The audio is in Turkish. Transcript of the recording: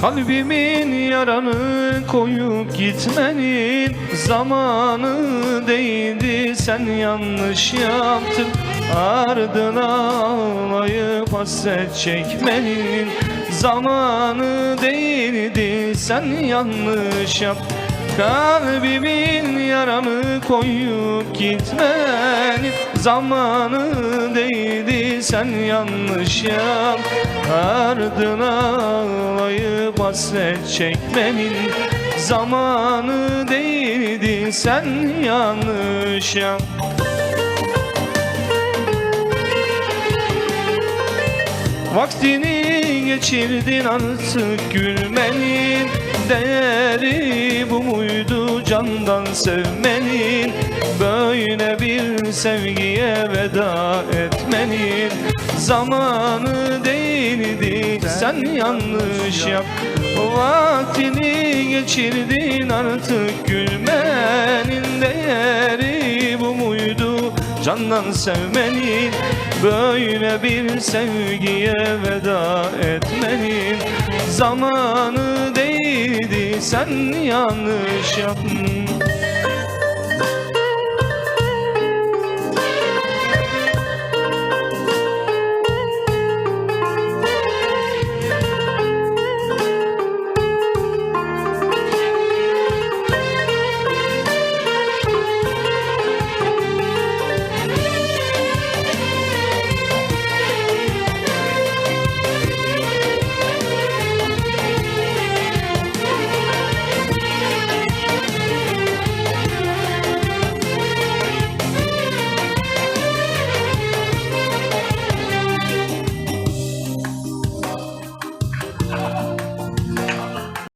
Kalbimin yaranı koyup gitmenin zamanı değdi sen yanlış yaptın Ardına ağlayıp hasret çekmenin zamanı değildi. Sen yanlış yaptın Kalbimin yaranı koyup gitmenin zamanı değdi sen yanlış yap. Ardına ağlayıp hasret çekmenin zamanı değildi sen yanlış yap. Vaktini geçirdin artık gülmenin Değeri bu muydu candan sevmenin? Böyle bir sevgiye veda etmenin. Zamanı değildi sen yanlış yap. Vaktini geçirdin artık gülmenin Değeri bu muydu candan sevmenin? Böyle bir sevgiye veda etmenin. Zamanı değildi sen yanlış yaptın